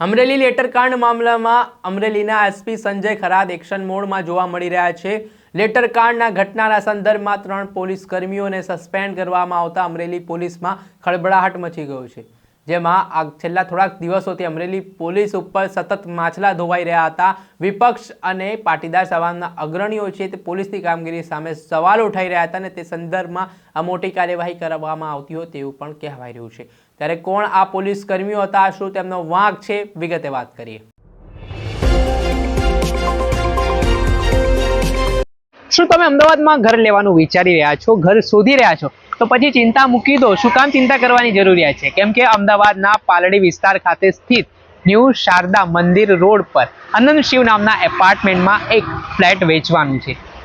અમરેલી લેટરકાંડ મામલામાં અમરેલીના SP Sanjay ખરાદ action મોડમાં જોવા મળી રહ્યા છે. લેટરકાંડના ઘટનાના સંદર્ભમાં ત્રણ પોલીસ કર્મીઓને સસ્પેન્ડ કરવામાં આવતા અમરેલી પોલીસમાં ખળબળાહટ મચી ગયો છે. જેમાં આ છેલ્લા થોડાક દિવસોથી અમરેલી પોલીસ ઉપર સતત માછલા ધોવાઈ રહ્યા હતા. વિપક્ષ અને પાટીદાર સમાજના અગ્રણીઓ છે તે પોલીસની કામગીરી સામે સવાલ ઉઠાઈ રહ્યા હતા અને તે સંદર્ભમાં આ મોટી કાર્યવાહી કરવામાં આવતી હોય તેવું પણ કહેવાઈ રહ્યું છે. ત્યારે કોણ આ પોલીસ કર્મીઓ હતા, શું તેમનો વાંક છે, વિગતે વાત કરીએ. શું તમે અમદાવાદમાં ઘર લેવાનું વિચારી રહ્યા છો, ઘર શોધી રહ્યા છો? તો પછી ચિંતા મૂકી દો, શું કામ ચિંતા કરવાની જરૂરિયાત છે? કેમ કે અમદાવાદના પાલડી વિસ્તાર ખાતે સ્થિત ન્યૂ શારદા મંદિર રોડ પર અનંત શિવ નામના એપાર્ટમેન્ટમાં એક ફ્લેટ વેચવાનું છે.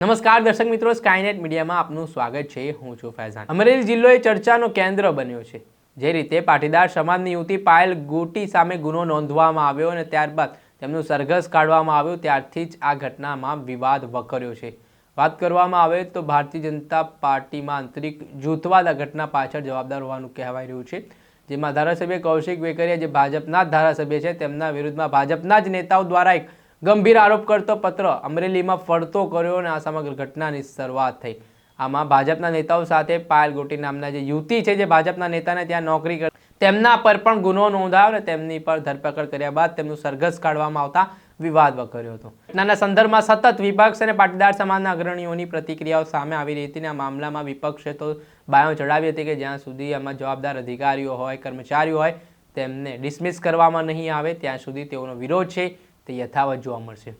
નમસ્કાર દર્શક મિત્રો સ્કાયનેટ મીડિયામાં આપનું સ્વાગત છે, હું છું ફૈઝાન. અમરેલી જિલ્લો એ ચર્ચાનો કેન્દ્ર બન્યો છે, જે રીતે પાટીદાર સમાજની યુવતી પાયલ ગોટી સામે ગુનો નોંધવામાં આવ્યો અને ત્યારબાદ તેમનું સરઘસ કાઢવામાં આવ્યું, ત્યારથી જ આ ઘટનામાં વિવાદ વકર્યો છે. વાત કરવામાં આવે તો ભારતીય જનતા પાર્ટીમાં આંતરિક જૂથવાદ આ ઘટના પાછળ જવાબદાર હોવાનું કહેવાય રહ્યું છે, જેમાં ધારાસભ્ય કૌશિક વેકરિયા, જે ભાજપના જ ધારાસભ્ય છે, તેમના વિરુદ્ધમાં ભાજપના જ નેતાઓ દ્વારા એક ગંભીર આરોપ કરતો પત્ર અમરેલીમાં ફરતો કર્યો અને આ સમગ્ર ઘટનાની શરૂઆત થઈ. આમાં ભાજપના નેતાઓ સાથે પાયલ ગોટી નામના જે યુવતી છે, જે ભાજપના નેતાને ત્યાં નોકરી કરી તેમના પર પણ ગુનો નોંધાયો અને તેમની પર ધરપકડ કર્યા બાદ તેમનું સરઘસ કાઢવામાં આવતા વિવાદ વકર્યો હતો. ઘટનાના સંદર્ભમાં સતત વિપક્ષ અને પાટીદાર સમાજના અગ્રણીઓની પ્રતિક્રિયાઓ સામે આવી રહી હતી અને આ મામલામાં વિપક્ષે તો બાયો ચડાવી હતી કે જ્યાં સુધી આમાં જવાબદાર અધિકારીઓ હોય, કર્મચારીઓ હોય, તેમને ડિસમિસ કરવામાં નહીં આવે, ત્યાં સુધી તેઓનો વિરોધ છે. તે યથાવત જોવા મળશે.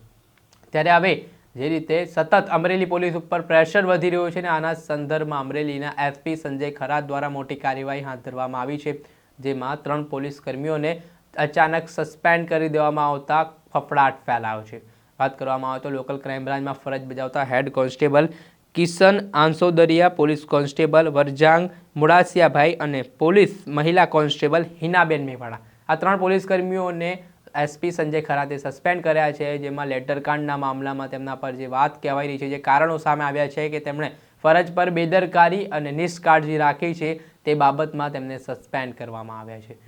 ત્યારે હવે જે રીતે સતત અમરેલી પોલીસ ઉપર પ્રેશર વધી રહ્યું છે અને આના સંદર્ભમાં અમરેલીના એસપી સંજય ખરા દ્વારા મોટી કાર્યવાહી હાથ ધરવામાં આવી છે, જેમાં ત્રણ પોલીસ કર્મીઓને અચાનક સસ્પેન્ડ કરી દેવામાં આવતા ફફડાટ ફેલાયો છે. વાત કરવામાં આવે તો લોકલ ક્રાઇમ બ્રાન્ચમાં ફરજ બજાવતા head constable Kishan Ansodariya, police constable Varjang મુડાસિયાભાઈ અને પોલીસ મહિલા કોન્સ્ટેબલ હિનાબેન મેવાડા. આ ત્રણ પોલીસ કર્મીઓને એસપી સંજય ખરાતે સસ્પેન્ડ કર્યા છે, જેમાં લેટરકાંડના મામલામાં તેમના પર જે વાત કહેવાઈ રહી છે, જે કારણો સામે આવ્યા છે કે તેમણે ફરજ પર બેદરકારી અને નિષ્કાળજી રાખી છે, તે બાબતમાં તેમને સસ્પેન્ડ કરવામાં આવ્યા છે.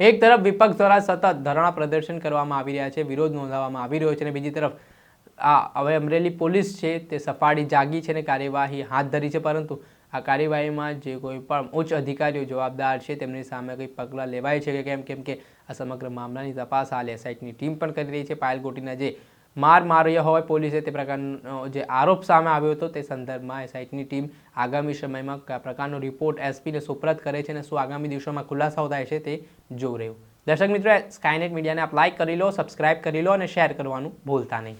એક તરફ વિપક્ષ દ્વારા સતત ધરણા પ્રદર્શન કરવામાં આવી રહ્યા છે, વિરોધ નોંધાવવામાં આવી રહ્યો છે અને બીજી તરફ આ હવે અમરેલી પોલીસ છે, તે સફાળી જાગી છે અને કાર્યવાહી હાથ ધરી છે, પરંતુ આ કાર્યવાહીમાં જે કોઈ પણ ઉચ્ચ અધિકારીઓ જવાબદાર છે, તેમની સામે કંઈ પગલાં લેવાય છે કે કેમ? કેમ કે આ સમગ્ર મામલાની તપાસ હાલ એસઆઈટીની ટીમ પણ કરી રહી છે. પાયલગોટીના જે માર માર્યા હોય પોલીસે તે પ્રકારનો જે આરોપ સામે આવ્યો હતો, તે સંદર્ભમાં એસઆઈટીની ટીમ આગામી સમયમાં કયા પ્રકારનો રિપોર્ટ એસપીને સુપ્રત કરે છે અને શું આગામી દિવસોમાં ખુલાસાઓ થાય છે તે જોઈ રહ્યું. દર્શક મિત્રો સ્કાયનેટ મીડિયાને આપ લાઇક કરી લો, સબસ્ક્રાઇબ કરી લો અને શેર કરવાનું ભૂલતા નહીં.